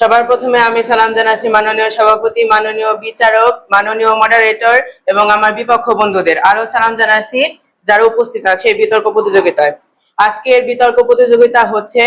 সবার প্রথমে আমি সালাম জানাচ্ছি মাননীয় সভাপতি, মাননীয় বিচারক, মাননীয় মডারেটর এবং আমার বিপক্ষ বন্ধুদের। আরও সালাম জানাচ্ছি যারা উপস্থিত আছে বিতর্ক প্রতিযোগিতায়। আজকের বিতর্ক প্রতিযোগিতা হচ্ছে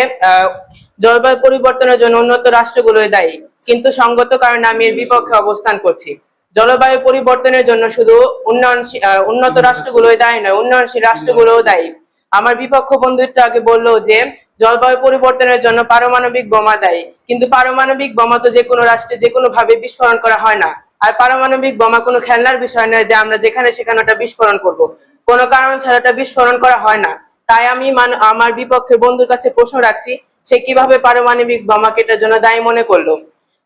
জলবায়ু পরিবর্তনের জন্য উন্নত রাষ্ট্রগুলোই দায়ী, কিন্তু সঙ্গত কারণে আমি এর বিপক্ষে অবস্থান করছি। জলবায়ু পরিবর্তনের জন্য শুধু উন্নয়নশীল উন্নত রাষ্ট্রগুলোই দায়ী নয়, উন্নয়নশীল রাষ্ট্রগুলোও দায়ী। আমার বিপক্ষ বন্ধুত্ব আগে বলল যে জলবায়ু পরিবর্তনের জন্য পারমাণবিক বোমা দায়ী। কিন্তু পারমাণবিক বোমা তো যে কোনো রাষ্ট্রে যে কোনো ভাবে বিস্ফোরণ করা হয় না। আর পারমাণবিক বোমা কোনো খেলনার বিষয় নয় যে আমরা যেখানে সেখানে ওটা বিস্ফোরণ করব। কোনো কারণ ছাড়া ওটা বিস্ফোরণ করা হয় না। তাই আমি আমার বিপক্ষের বন্ধুর কাছে প্রশ্ন রাখছি, সে কীভাবে পারমাণবিক বোমাকে এটার জন্য দায়ী মনে করল?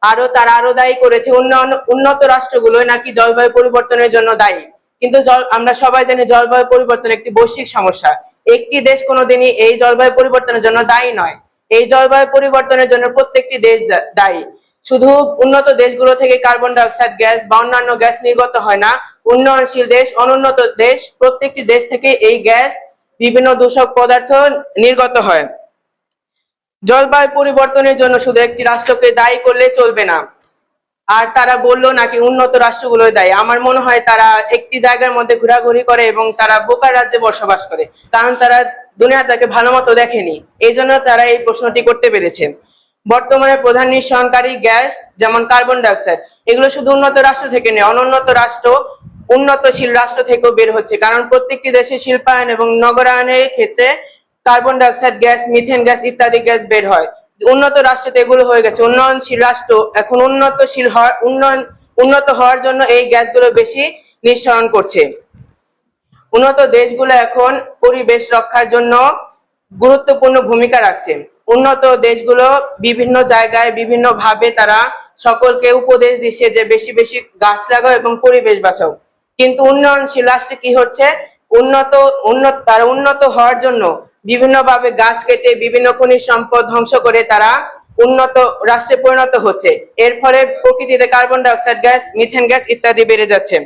আরও তারা আরও দায়ী করেছে, উন্নয়ন, উন্নত রাষ্ট্রগুলো নাকি জলবায়ু পরিবর্তনের জন্য দায়ী? কিন্তু আমরা সবাই জানি জলবায়ু পরিবর্তন একটি বৈশ্বিক সমস্যা। একটি দেশ কোনোদিনই এই জলবায়ু পরিবর্তনের জন্য দায়ী নয়। এই জলবায়ু পরিবর্তনের জন্য প্রত্যেকটি দেশ দায়ী। শুধু উন্নত দেশগুলো থেকে কার্বন ডাইঅক্সাইড গ্যাস বা অন্যান্য গ্যাস নির্গত হয় না, উন্নয়নশীল দেশ, অনুন্নত দেশ, প্রত্যেকটি দেশ থেকে এই গ্যাস, বিভিন্ন দূষক পদার্থ নির্গত হয়। জলবায়ু পরিবর্তনের জন্য শুধু একটি রাষ্ট্রকে দায়ী করলে চলবে না। আর তারা বলল নাকি উন্নত রাষ্ট্রগুলো দেয়। আমার মনে হয় তারা একটি জায়গার মধ্যে ঘোরাঘুরি করে এবং তারা বোকার রাজ্যে বসবাস করে। কারণ তারা দুনিয়াটাকে ভালো মতো দেখেনি। এই জন্য তারা এই প্রশ্নটি করতে পেরেছে। বর্তমানে প্রধান নিঃসরণকারী গ্যাস, যেমন কার্বন ডাইঅক্সাইড, এগুলো শুধু উন্নত রাষ্ট্র থেকে নেই অনুন্নত রাষ্ট্র, উন্নতশীল রাষ্ট্র থেকেও বের হচ্ছে। কারণ প্রত্যেকটি দেশে শিল্পায়ন এবং নগরায়নের ক্ষেত্রে carbon dioxide gas, methane gas ইত্যাদি গ্যাস বের হয়। উন্নত রাষ্ট্রতে এগুলো হয়ে গেছে। উন্নয়নশীল রাষ্ট্র এখন উন্নতশীল হওয়ার, উন্নয়ন, উন্নত হওয়ার জন্য এই গ্যাসগুলো বেশি নিঃসরণ করছে। উন্নত দেশগুলো এখন পরিবেশ রক্ষার জন্য গুরুত্বপূর্ণ ভূমিকা রাখছে। উন্নত দেশগুলো বিভিন্ন জায়গায় বিভিন্ন ভাবে তারা সকলকে উপদেশ দিচ্ছে যে বেশি বেশি গাছ লাগাও এবং পরিবেশ বাঁচাও। কিন্তু উন্নয়নশীল রাষ্ট্রে কি হচ্ছে? উন্নত উন্নত, তারা উন্নত হওয়ার জন্য বিভিন্নভাবে গাছ কেটে বিভিন্ন খনিজ সম্পদ ধ্বংস করে তারা উন্নত, রাষ্ট্রে পরিণত হচ্ছে। এর ফলে প্রকৃতিতে carbon dioxide, gas, methane gas ইত্যাদি বেড়ে যাচ্ছে।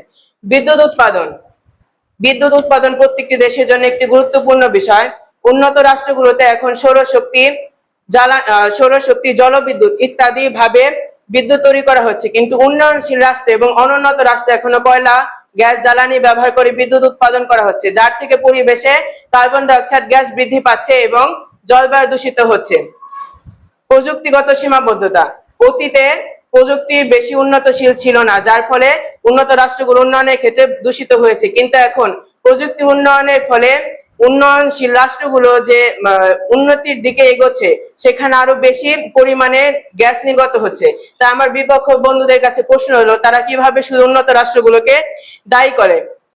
বিদ্যুৎ উৎপাদন। বিদ্যুৎ উৎপাদন প্রত্যেকটি দেশের জন্য একটি গুরুত্বপূর্ণ বিষয়। উন্নত রাষ্ট্রগুলোতে এখন সৌরশক্তি, জ্বালা সৌরশক্তি, জলবিদ্যুৎ ইত্যাদি ভাবে বিদ্যুৎ তৈরি করা হচ্ছে। কিন্তু উন্নয়নশীল রাষ্ট্রে এবং অনুন্নত রাষ্ট্রে এখনও কয়লা গ্যাস জ্বালানি ব্যবহার করে বিদ্যুৎ উৎপাদন করা হচ্ছে, যার থেকে পরিবেশে কার্বন ডাইঅক্সাইড গ্যাস বৃদ্ধি পাচ্ছে এবং জলবায়ু দূষিত হচ্ছে। প্রযুক্তিগত সীমাবদ্ধতা। অতীতে প্রযুক্তি বেশি উন্নতশীল ছিল না, যার ফলে উন্নত রাষ্ট্রগুলো উন্নয়নের ক্ষেত্রে দূষিত হয়েছে। কিন্তু এখন প্রযুক্তি উন্নয়নের ফলে উন্নয়নশীল রাষ্ট্রগুলো যে উন্নতির দিকে এগোচ্ছে, সেখানে আরও বেশি পরিমাণে গ্যাস নির্গত হচ্ছে। তা আমার বিপক্ষ বন্ধুদের কাছে প্রশ্ন হলো, তারা কীভাবে শুধু উন্নত রাষ্ট্রগুলোকে দায়ী করে?